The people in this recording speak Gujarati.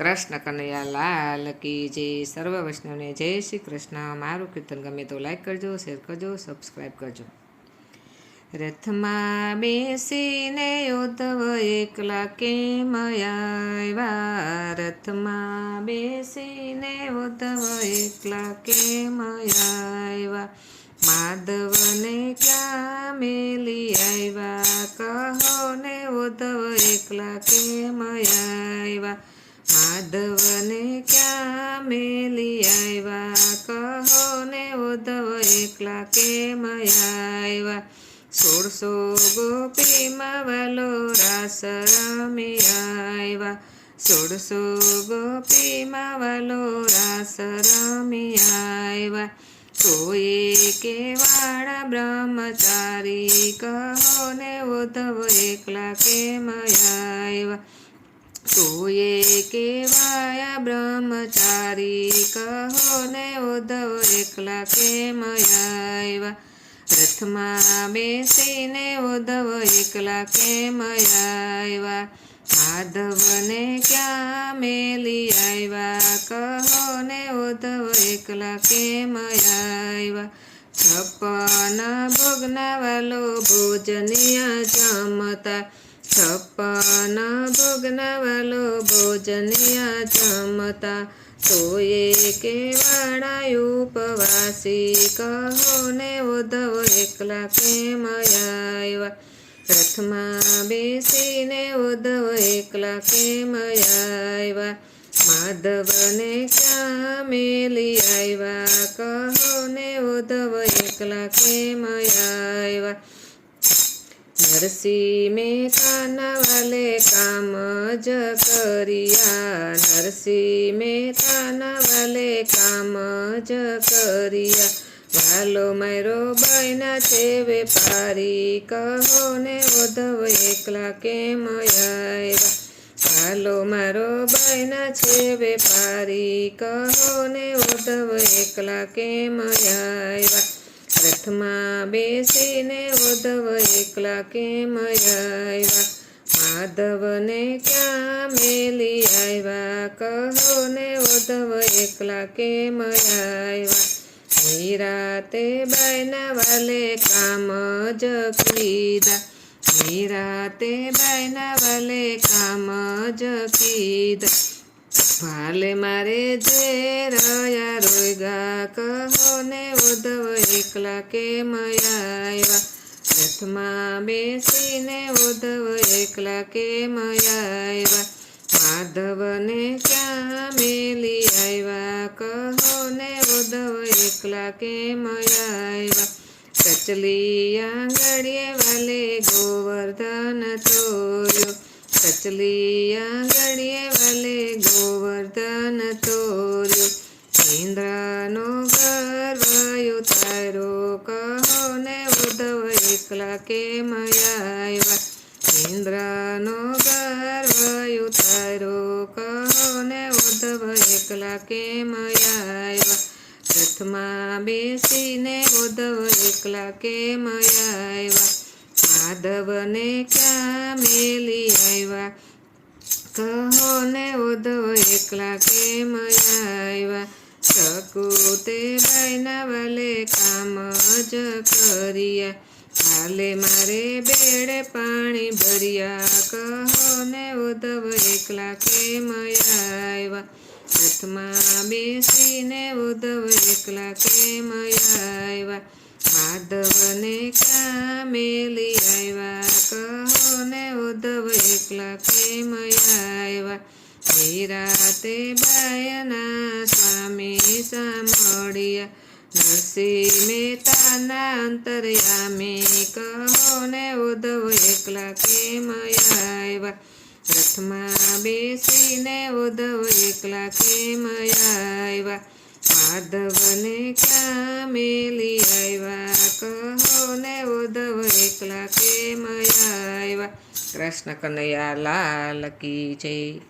કૃષ્ણ કનૈયા લાલ કી જય, સર્વ વૈષ્ણવને જય શ્રી કૃષ્ણ. મારું કીર્તન ગમે તો લાઈક કરજો શેર કરજો સબસ્ક્રાઈબ કરજો. રથમાં બેસીને ઉદ્ધવ એકલા કેમ આવ્યા? રથમાં બેસીને ઉદ્ધવ એકલા કેમ આવ્યા? માધવને ક્યાં મેલી આવ્યા? કહો ને ઉદ્ધવ એકલા કેમ આવ્યા? માધવને ક્યાં મેલી આવ્યા કહો ને ઉદ્ધવ એકલા કેમ આવ્યા સોળસો ગોપીમાં વાલો રાસ રમી આવ્યા સોળસો ગોપીમાં વાલો રાસ રમી આવ્યા કોઈ કેવાળા બ્રહ્મચારી, કહો ને ઉદ્ધવ એકલા કેમ આવ્યા તોયે કેવાયા બ્રહ્મચારી. કહો ને ઉદ્ધવ એકલા કેમ આવ્યા? રથમાં બેસીને ઉદ્ધવ એકલા કેમ આવ્યા? માધવને ક્યાં મેલી આવ્યા? કહો ને ઉદ્ધવ એકલા કેમ આવ્યા? છપ્પન ભોગના વાલો ભોજનિયા જમતા છપ્પન ભોગના વાલો ભોજનિયા જમતા તોયે કેવાળા ઉપવાસી કહો ને ઉદ્ધવ એકલા કેમ આવ્યા રથમાં બેસીને ઉદ્ધવ એકલા કેમ આવ્યા માધવને ક્યાં મેલી આવ્યા કહો ને ઉદ્ધવ એકલા કેમ આવ્યા નરસિંહ મહેતાના વાલે કામ જ કર્યા. નરસિંહ મહેતાના વાલે કામ જ કરિયા. વાલો મારો બાયના છે વેપારી. કહો ને વધવ એકલા કેમ આવ્યા? વાલો મારો બાયના છે વેપારી. કહો ને વધવ એકલા કેમ આવ્યા? રથમાં બેસીને ઉદ્ધવ એકલા કેમ આવ્યા? માધવને ક્યાં મેલી આવ્યા? કહો ને ઉદ્ધવ એકલા કેમ આવ્યા? નિરાતે બાયના વાલે કામ જ કીધા. નિરાતે બાયના વાલે કામ જ કીધા. ભાલે મારે જે રહ્યા રોયગા કહો ને ઉદ્ધવ એકલા કેમ આવ્યા રથમાં બેસીને ઉદ્ધવ એકલા કેમ આવ્યા માધવને ક્યાં મેલી આવ્યા? કહો ને ઉદ્ધવ એકલા કેમ આવ્યા કચલી આંગળીએ વાલે ગોવર્ધન તોર્યો કચલી આંગળીએ વાલે ગોવર્ધન તોર્યો એકલા કેમ આવ્યા ઇન્દ્રનો ગર્વ ઉતારો કહો ને ઉદ્ધવ એકલા કેમ આવ્યા રથમાં બેસીને ઉદ્ધવ એકલા કેમ આવ્યા માધવને ક્યાં મેલી આવ્યા કહો ને ઉદ્ધવ એકલા કેમ આવ્યા શકુતે ભાઈના વાલે કામ જ કર્યા હાલે મારે બેડે પાણી ભર્યા. કહો ને ઉદ્ધવ, એકલા કેમ આવ્યા? રથમાં બેસીને ઉદ્ધવ, એકલા કેમ આવ્યા? માધવને ક્યાં મેલી આવ્યા. કહો ને ઉદ્ધવ, એકલા કેમ આવ્યા? નિરાતે બાયના સ્વામી સાંભળ્યા. નરસિંહ મહેતાના અંતર્યામી કહો ને ઉદ્ધવ એકલા કેમ આવ્યા? રથમાં બેસીને ઉદ્ધવ એકલા કેમ આવ્યા? માધવને ક્યાં મેલી આવ્યા? કહો ને ઉદ્ધવ એકલા કેમ આવ્યા? કૃષ્ણ કનૈયા લાલ કી જય.